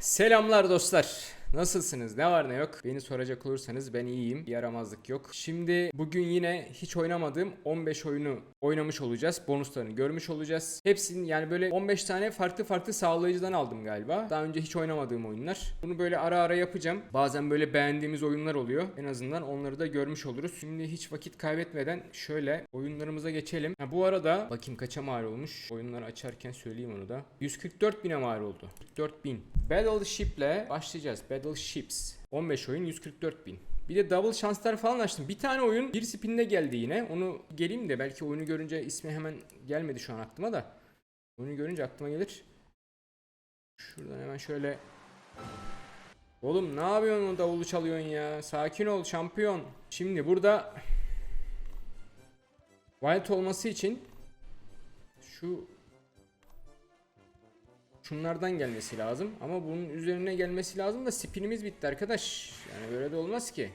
Selamlar dostlar. Nasılsınız? Ne var ne yok? Beni soracak olursanız ben iyiyim. Yaramazlık yok. Şimdi bugün yine hiç oynamadığım 15 oyunu oynamış olacağız. Bonuslarını görmüş olacağız. Hepsini yani böyle 15 tane farklı farklı sağlayıcıdan aldım galiba. Daha önce hiç oynamadığım oyunlar. Bunu böyle ara ara yapacağım. Bazen böyle beğendiğimiz oyunlar oluyor. En azından onları da görmüş oluruz. Şimdi hiç vakit kaybetmeden şöyle oyunlarımıza geçelim. Ha, bu arada bakayım kaça mal olmuş. Oyunları açarken söyleyeyim onu da. 144 bine mal oldu. 44 bin. Battleship'le başlayacağız. Battleships. 15 oyun 144 bin. Bir de double şanslar falan açtım. Bir tane oyun bir spinde geldi yine. Onu geleyim de belki oyunu görünce ismi hemen gelmedi şu an aklıma da. Oyunu görünce aklıma gelir. Şuradan hemen şöyle Oğlum ne yapıyorsun o davulu çalıyorsun ya? Sakin ol şampiyon. Şimdi burada Wild olması için şu şunlardan gelmesi lazım ama bunun üzerine gelmesi lazım da spinimiz bitti arkadaş. Yani böyle de olmaz ki.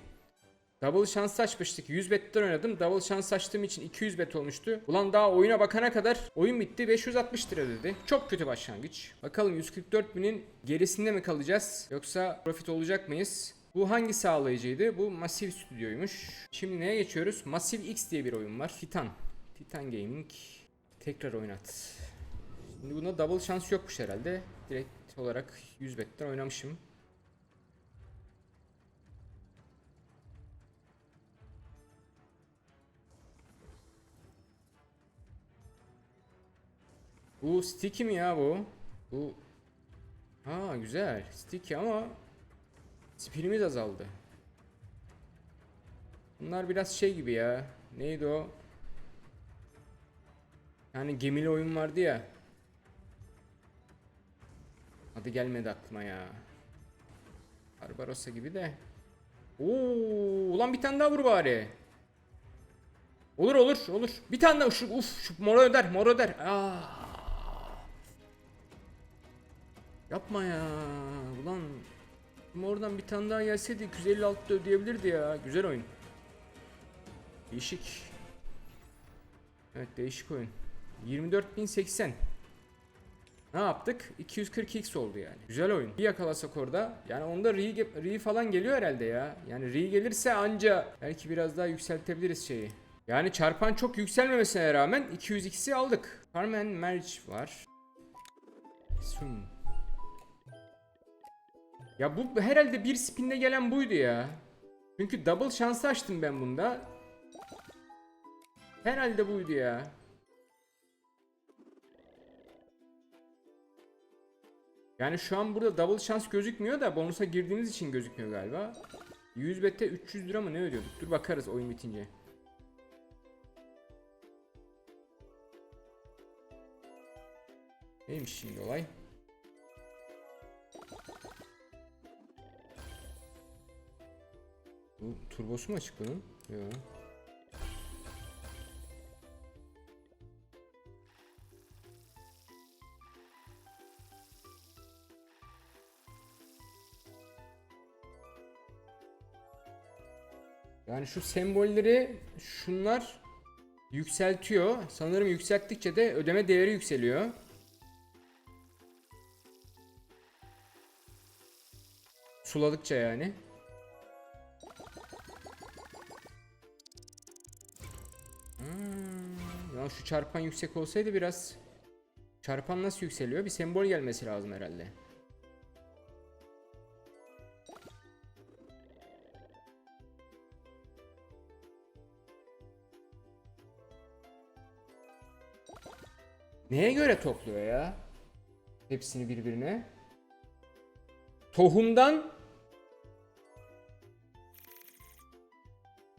Double şans açmıştık. 100 betten oynadım. Double şans açtığım için 200 bet olmuştu. Ulan daha oyuna bakana kadar oyun bitti. 560 lira dedi. Çok kötü başlangıç. Bakalım 144 binin gerisinde mi kalacağız? Yoksa profit olacak mıyız? Bu hangi sağlayıcıydı? Bu Massive Studio'ymuş. Şimdi neye geçiyoruz? Massive X diye bir oyun var. Titan. Titan Gaming. Tekrar oynat. Şimdi buna double şans yokmuş herhalde. Direkt olarak 100 betten oynamışım. Bu sticky mi ya bu? Bu Ha güzel. Sticky ama spinimiz azaldı. Bunlar biraz şey gibi ya. Neydi o? Yani gemili oyun vardı ya. Adı gelmedi aklıma ya. Barbarossa gibi de. Oo, ulan bir tane daha vur bari. Olur olur olur. Bir tane daha şu uf şu mora öder mora öder. Aa. Yapma ya. Ulan oradan bir tane daha gelseydi 256 da ödeyebilirdi ya. Güzel oyun. Değişik. Evet değişik oyun. 24.080. Ne yaptık? 240x oldu yani. Güzel oyun. Bir yakalasak orada. Yani onda re, re falan geliyor herhalde ya. Yani re gelirse anca belki biraz daha yükseltebiliriz şeyi. Yani çarpan çok yükselmemesine rağmen 200x'i aldık. Carmen Marriage var. Sun. Ya bu herhalde bir spinde gelen buydu ya. Çünkü double şansı açtım ben bunda. Herhalde buydu ya. Yani şu an burada double şans gözükmüyor da bonusa girdiğimiz için gözükmüyor galiba. 100 bette 300 lira mı ne ödüyorduk? Dur bakarız oyun bitince. Neymiş şimdi olay? Bu turbosu mu açık bunun? Yok. Yani şu sembolleri şunlar yükseltiyor. Sanırım yükselttikçe de ödeme değeri yükseliyor. Suladıkça yani. Hmm, ya şu çarpan yüksek olsaydı biraz çarpan nasıl yükseliyor? Bir sembol gelmesi lazım herhalde. Neye göre topluyor ya? Hepsini birbirine. Tohumdan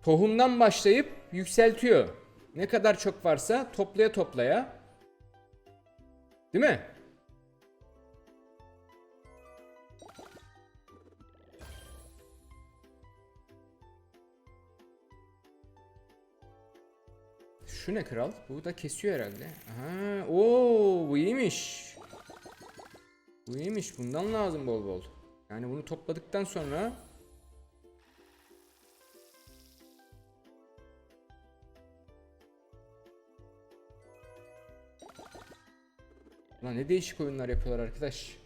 Tohumdan başlayıp yükseltiyor. Ne kadar çok varsa toplaya toplaya. Değil mi? Şu ne kral? Bu da kesiyor herhalde. Aha. Oo, bu iyiymiş. Bu iyiymiş. Bundan lazım bol bol. Yani bunu topladıktan sonra Lan ne değişik oyunlar yapıyorlar arkadaş.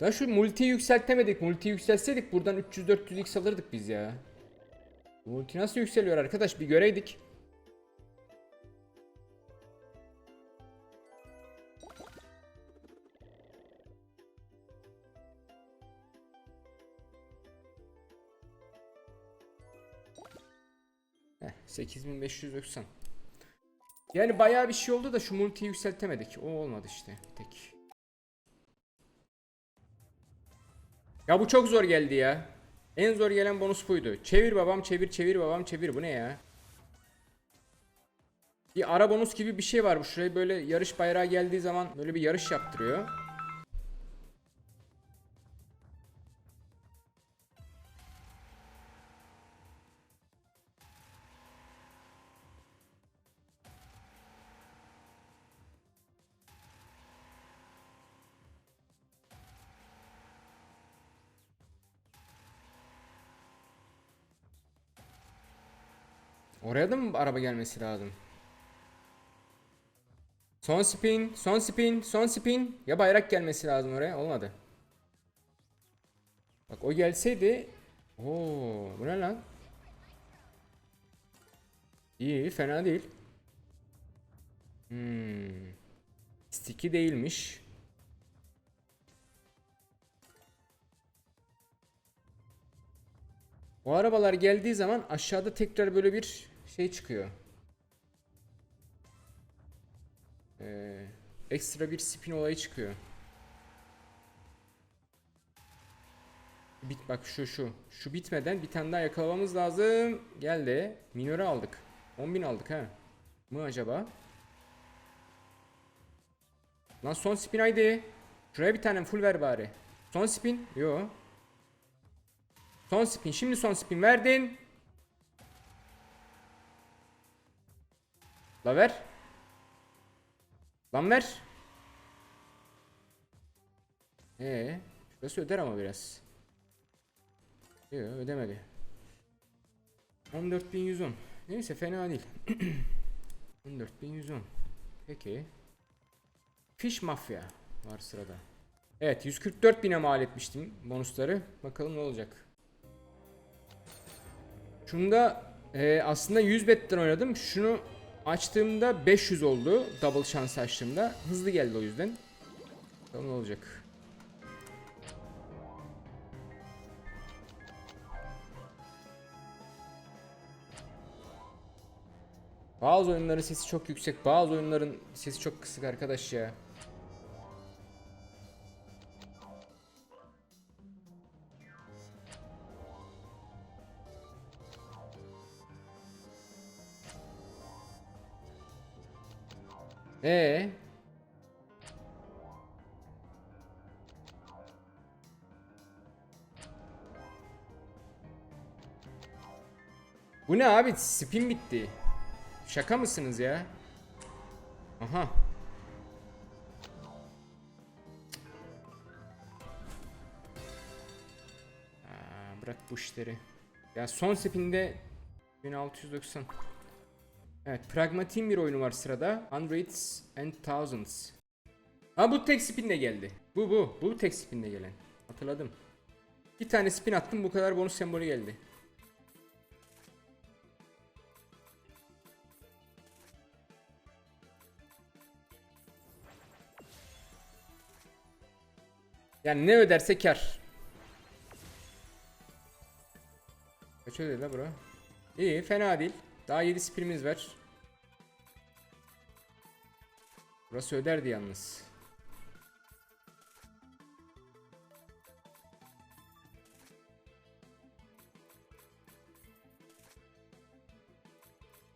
Daha şu multi yükseltemedik. Multi yükseltseydik buradan 300-400x alırdık biz ya. Multi nasıl yükseliyor arkadaş bir göreydik. 8590. Yani bayağı bir şey oldu da şu multiyi yükseltemedik. O olmadı işte tek. Ya bu çok zor geldi ya. En zor gelen bonus buydu. Çevir babam çevir çevir babam çevir bu ne ya? Bir ara bonus gibi bir şey var bu. Şuraya böyle yarış bayrağı geldiği zaman böyle bir yarış yaptırıyor. Oraya da mı araba gelmesi lazım? Son spin, son spin, son spin. Ya bayrak gelmesi lazım oraya. Olmadı. Bak o gelseydi. Oo, bu ne lan? İyi, fena değil. Hmm. Sticky değilmiş. O arabalar geldiği zaman aşağıda tekrar böyle bir şey çıkıyor. Ee, ekstra bir spin olayı çıkıyor. Bit bak şu şu. Şu bitmeden bir tane daha yakalamamız lazım. Geldi. Minörü aldık. 10.000 aldık ha. Mı acaba? Lan son spin haydi. Şuraya bir tane full ver bari. Son spin. Yo. Son spin. Şimdi son spin verdin. La ver. Lan ver. Ee, şurası öder ama biraz. Yok ödemedi. 14110. Neyse fena değil. 14110. Peki. Fish Mafya var sırada. Evet 144 bine mal etmiştim bonusları. Bakalım ne olacak. Şunda e, aslında 100 betten oynadım. Şunu açtığımda 500 oldu. Double şans açtığımda. Hızlı geldi o yüzden. Bakalım ne olacak. Bazı oyunların sesi çok yüksek, bazı oyunların sesi çok kısık arkadaş ya. Ee. Bu ne abi? Spin bitti. Şaka mısınız ya? Aha. Aa, bırak bu işleri. Ya son spinde 1690. Evet, pragmatin bir oyunu var sırada. Hundreds and thousands. Ha bu tek spinle geldi. Bu bu. Bu tek spinle gelen. Hatırladım. Bir tane spin attım bu kadar bonus sembolü geldi. Yani ne öderse kar. Kaç ödedi la bura? İyi fena değil. Daha 7 spinimiz var. Burası öderdi yalnız.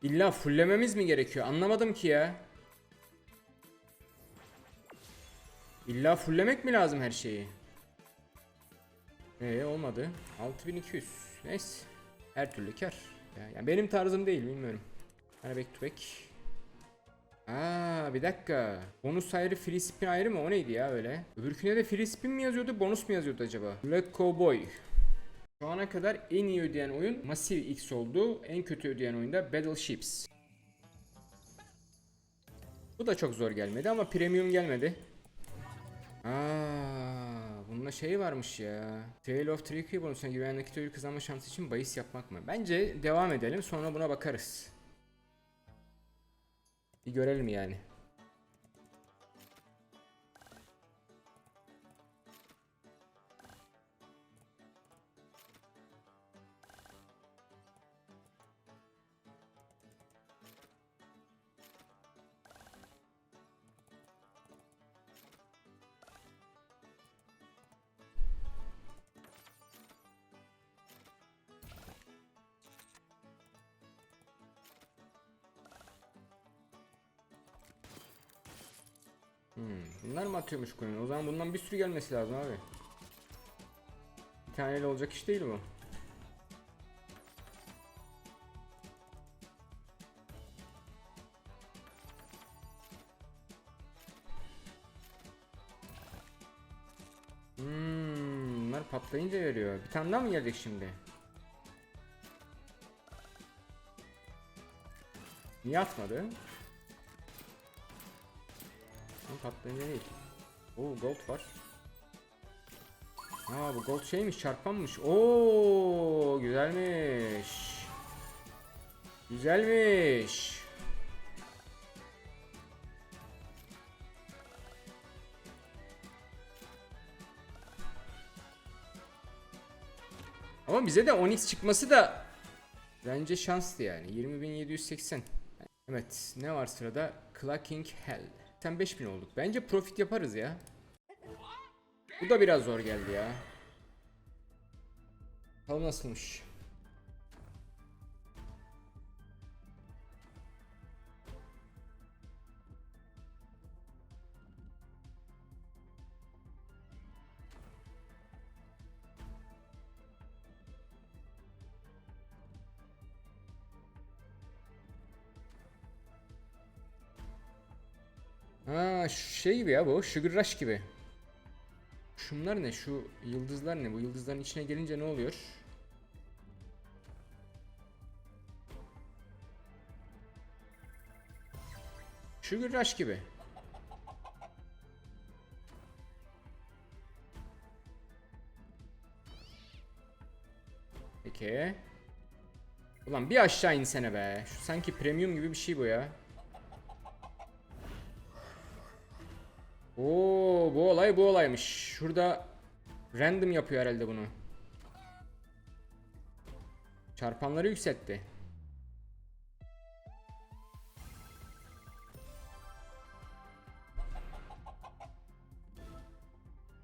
İlla fullememiz mi gerekiyor? Anlamadım ki ya. İlla fulllemek mi lazım her şeyi? Ee olmadı. 6200. Neyse. Her türlü kar. Ya, yani benim tarzım değil bilmiyorum. Hani back to back. Aa bir dakika. Bonus ayrı free spin ayrı mı? O neydi ya öyle? Öbürküne de free spin mi yazıyordu? Bonus mu yazıyordu acaba? Black Cowboy. Şu ana kadar en iyi ödeyen oyun Massive X oldu. En kötü ödeyen oyun da Battleships. Bu da çok zor gelmedi ama premium gelmedi. Aa, bunda şey varmış ya. Trail of Tricky bonusuna güvenlik ödül kazanma şansı için bahis yapmak mı? Bence devam edelim sonra buna bakarız. Bir görelim yani. Hmm, bunlar mı atıyormuş coin? O zaman bundan bir sürü gelmesi lazım abi. Bir taneyle olacak iş değil bu. Hmm, bunlar patlayınca veriyor. Bir tane daha mı gelecek şimdi? Niye atmadı? Ama patlayınca değil. Oo gold var. Aa bu gold şeymiş çarpanmış. Oo güzelmiş. Güzelmiş. Ama bize de 10x çıkması da bence şanslı yani. 20.780. Evet ne var sırada? Clacking Hell. 85.000 olduk. Bence profit yaparız ya. Bu da biraz zor geldi ya. Bakalım nasılmış. Ha şey gibi ya bu. Sugar Rush gibi. Şunlar ne? Şu yıldızlar ne? Bu yıldızların içine gelince ne oluyor? Sugar Rush gibi. Peki. Ulan bir aşağı insene be. Şu sanki premium gibi bir şey bu ya. Oo bu olay bu olaymış. Şurada random yapıyor herhalde bunu. Çarpanları yükseltti.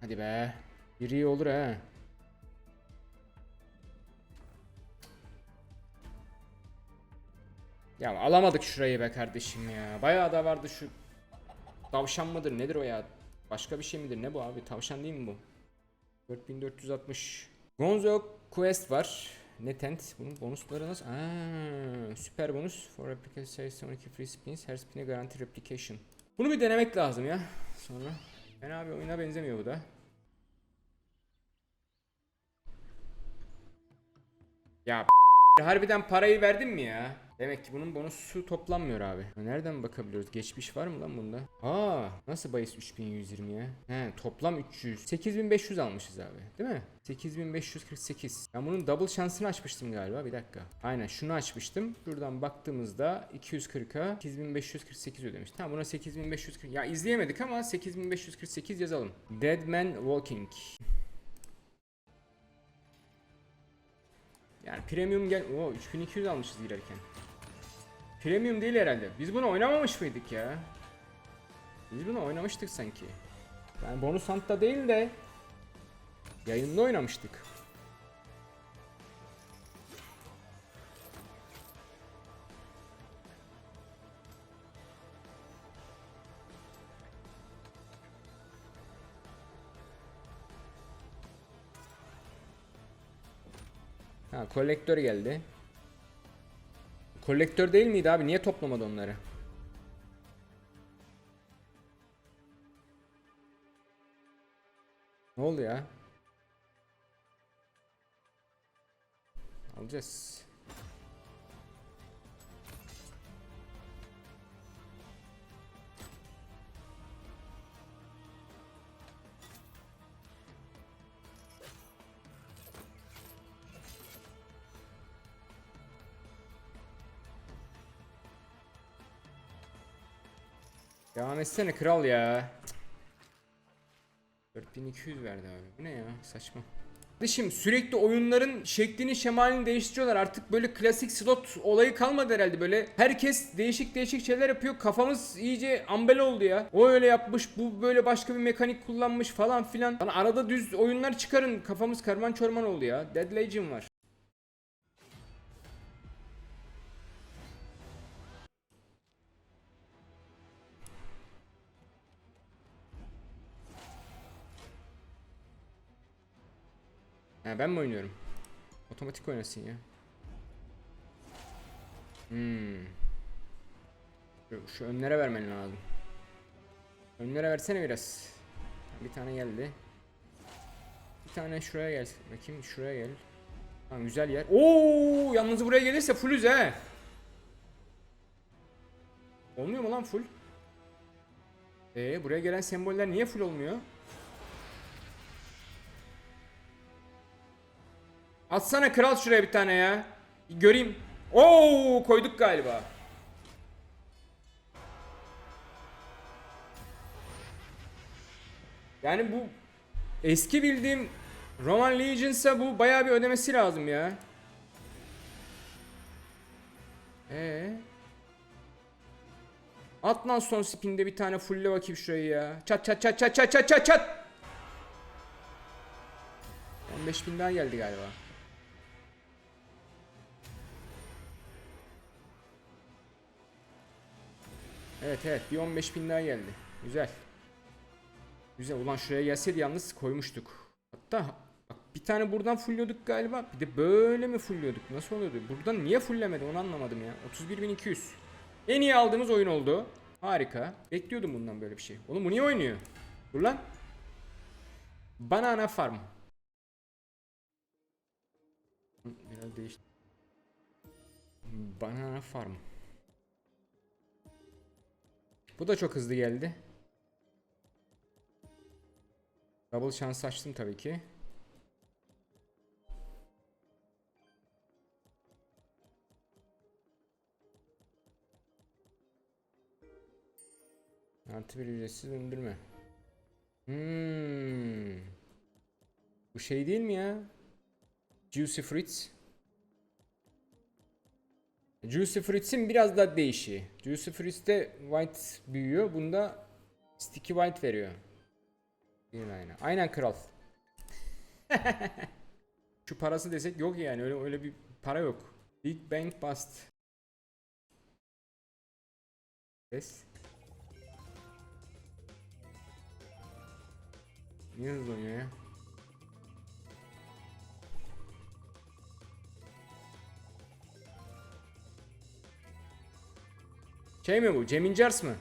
Hadi be. Bir iyi olur ha. Ya alamadık şurayı be kardeşim ya. Bayağı da vardı şu Tavşan mıdır nedir o ya? Başka bir şey midir ne bu abi? Tavşan değil mi bu? 4460. Gonzo Quest var. Netent. Bunun bonusları nasıl? Aa, süper bonus. For replica size 12 free spins. Her spin'e garanti replication. Bunu bir denemek lazım ya. Sonra. Fena bir oyuna benzemiyor bu da. Ya harbiden parayı verdin mi ya? Demek ki bunun bonusu toplanmıyor abi. Nereden bakabiliyoruz? Geçmiş var mı lan bunda? Aa, nasıl bahis 3120 ya? He, toplam 300. 8500 almışız abi. Değil mi? 8548. Ben bunun double şansını açmıştım galiba. Bir dakika. Aynen şunu açmıştım. Şuradan baktığımızda 240'a 8548 ödemiş. Tamam buna 8540. Ya izleyemedik ama 8548 yazalım. Dead Man Walking. Yani premium gel... Oo 3200 almışız girerken. Premium değil herhalde. Biz bunu oynamamış mıydık ya? Biz bunu oynamıştık sanki. Yani bonus huntta değil de yayında oynamıştık. Ha kolektör geldi. Kolektör değil miydi abi? Niye toplamadı onları? Ne oldu ya? Alacağız. Devam etsene kral ya. Cık. 4200 verdi abi. Bu ne ya? Saçma. Kardeşim sürekli oyunların şeklini şemalini değiştiriyorlar. Artık böyle klasik slot olayı kalmadı herhalde. Böyle herkes değişik değişik şeyler yapıyor. Kafamız iyice ambel oldu ya. O öyle yapmış, bu böyle başka bir mekanik kullanmış falan filan. Lan arada düz oyunlar çıkarın. Kafamız karman çorman oldu ya. Dead Legion var. Ha ben mi oynuyorum? Otomatik oynasın ya. Hmm. Şu, şu önlere vermen lazım. Önlere versene biraz. Bir tane geldi. Bir tane şuraya gel. Bakayım şuraya gel. Tamam güzel yer. Oo, yalnız buraya gelirse fullüz he. Olmuyor mu lan full? Ee, buraya gelen semboller niye full olmuyor? Atsana kral şuraya bir tane ya. Göreyim. Oo koyduk galiba. Yani bu eski bildiğim Roman Legions'a bu bayağı bir ödemesi lazım ya. Ee. At lan son spinde bir tane fulle bakayım şurayı ya. Çat çat çat çat çat çat çat çat. 15 bin daha geldi galiba. Evet evet bir 15 bin daha geldi. Güzel. Güzel ulan şuraya gelseydi yalnız koymuştuk. Hatta bak bir tane buradan fulliyorduk galiba. Bir de böyle mi fulliyorduk? Nasıl oluyordu? Buradan niye fullemedi onu anlamadım ya. 31.200. En iyi aldığımız oyun oldu. Harika. Bekliyordum bundan böyle bir şey. Oğlum bu niye oynuyor? Dur lan. Banana Farm. Biraz değişti. Banana Farm. Bu da çok hızlı geldi. Double şans açtım tabii ki. Artı bir ücretsiz döndürme. Hmm. Bu şey değil mi ya? Juicy Fruits. Juicy Fruits'in biraz daha değişiği. Juicy Fruits'te white büyüyor. Bunda sticky white veriyor. Değil aynen. Aynen kral. Şu parası desek yok yani. Öyle öyle bir para yok. Big Bang Bust. Ses. Niye hızlanıyor ya? Şey mi bu? Cem İncers mı?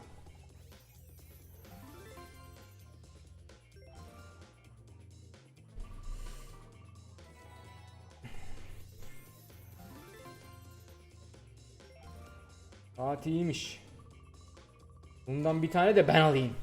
Saat iyiymiş. Bundan bir tane de ben alayım.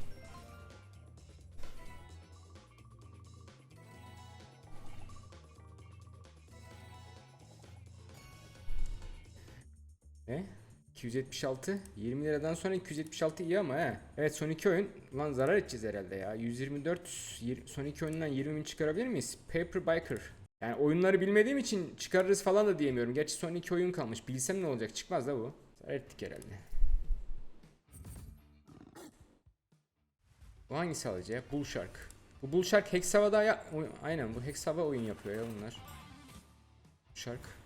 276 20 liradan sonra 276 iyi ama he. Evet son iki oyun lan zarar edeceğiz herhalde ya. 124 yir- son iki oyundan 20 bin çıkarabilir miyiz? Paper Biker. Yani oyunları bilmediğim için çıkarırız falan da diyemiyorum. Gerçi son iki oyun kalmış. Bilsem ne olacak? Çıkmaz da bu. Zarar ettik herhalde. Bu hangisi alacak? Bull Shark. Bu Bull Shark Hexava'da ya... Aynen bu Hexava oyun yapıyor ya bunlar. Shark.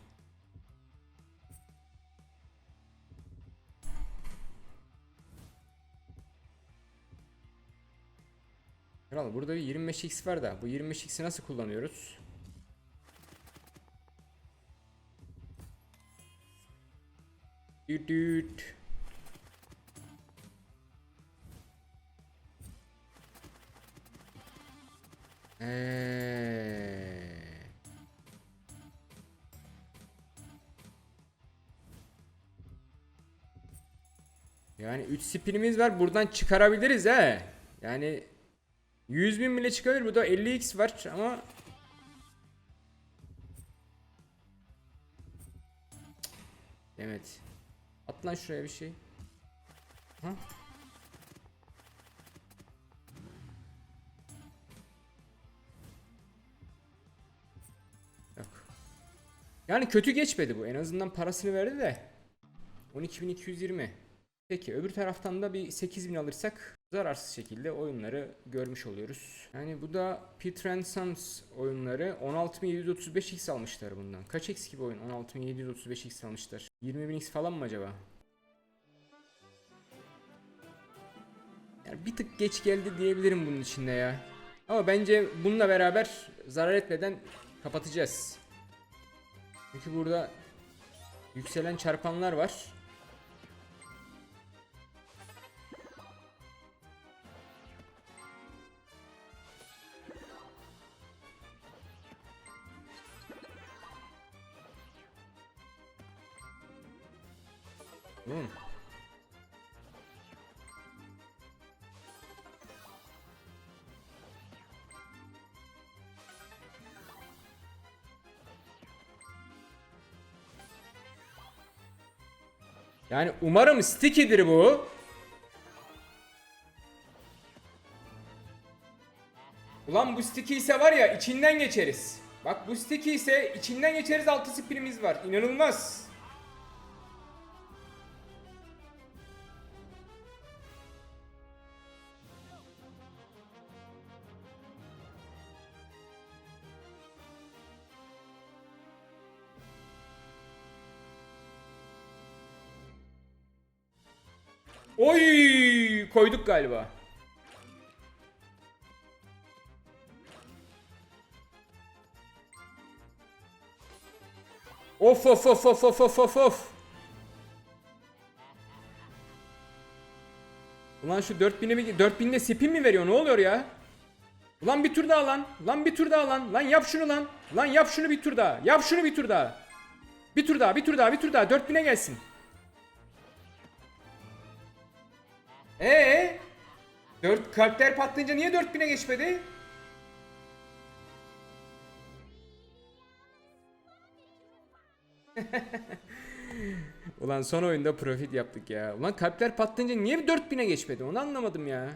Kral burada bir 25x var da bu 25x'i nasıl kullanıyoruz? Düt düt. Eee. Yani 3 spinimiz var buradan çıkarabiliriz he. Yani 100 bin bile çıkabilir. Bu da 50x var ama Evet. At lan şuraya bir şey. Ha? Yok. Yani kötü geçmedi bu. En azından parasını verdi de. 12.220. Peki öbür taraftan da bir 8.000 alırsak zararsız şekilde oyunları görmüş oluyoruz. Yani bu da and Sons oyunları 16735x almışlar bundan. Kaç x gibi oyun? 16735x almışlar. 20000x falan mı acaba? Yani bir tık geç geldi diyebilirim bunun içinde ya. Ama bence bununla beraber zarar etmeden kapatacağız. Çünkü burada yükselen çarpanlar var. Yani umarım sticky'dir bu. Ulan bu sticky ise var ya içinden geçeriz. Bak bu sticky ise içinden geçeriz 6 spinimiz var. İnanılmaz. Oy koyduk galiba. Of of of of of of of of. Ulan şu 4000'i bir 4000'de spin mi veriyor? Ne oluyor ya? Ulan bir tur daha lan. Lan bir tur daha lan. Lan yap şunu lan. Lan yap şunu bir tur daha. Yap şunu bir tur daha. Bir tur daha, bir tur daha, bir tur daha. 4000'e gelsin. Ee? 4 kalpler patlayınca niye 4000'e geçmedi? Ulan son oyunda profit yaptık ya. Ulan kalpler patlayınca niye 4000'e geçmedi? Onu anlamadım ya.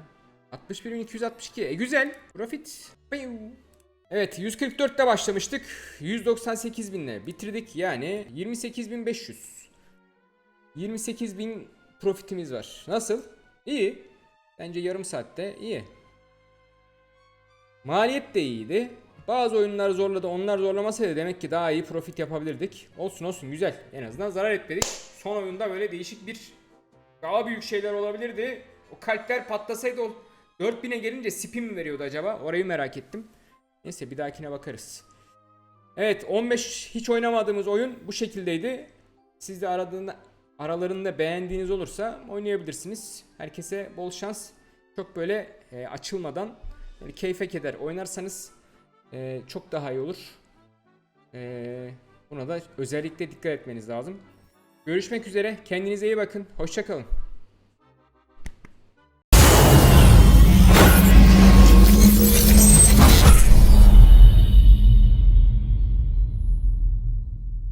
61.262. E güzel. Profit. Evet 144'te başlamıştık. 198 binle bitirdik. Yani 28.500. 28.000 profitimiz var. Nasıl? İyi. Bence yarım saatte iyi. Maliyet de iyiydi. Bazı oyunlar zorladı. Onlar zorlamasaydı demek ki daha iyi profit yapabilirdik. Olsun olsun güzel. En azından zarar etmedik. Son oyunda böyle değişik bir daha büyük şeyler olabilirdi. O kalpler patlasaydı o 4000'e gelince spin mi veriyordu acaba? Orayı merak ettim. Neyse bir dahakine bakarız. Evet 15 hiç oynamadığımız oyun bu şekildeydi. Siz de aradığında aralarında beğendiğiniz olursa oynayabilirsiniz. Herkese bol şans. Çok böyle e, açılmadan yani keyfe keder oynarsanız e, çok daha iyi olur. E, buna da özellikle dikkat etmeniz lazım. Görüşmek üzere. Kendinize iyi bakın. Hoşçakalın.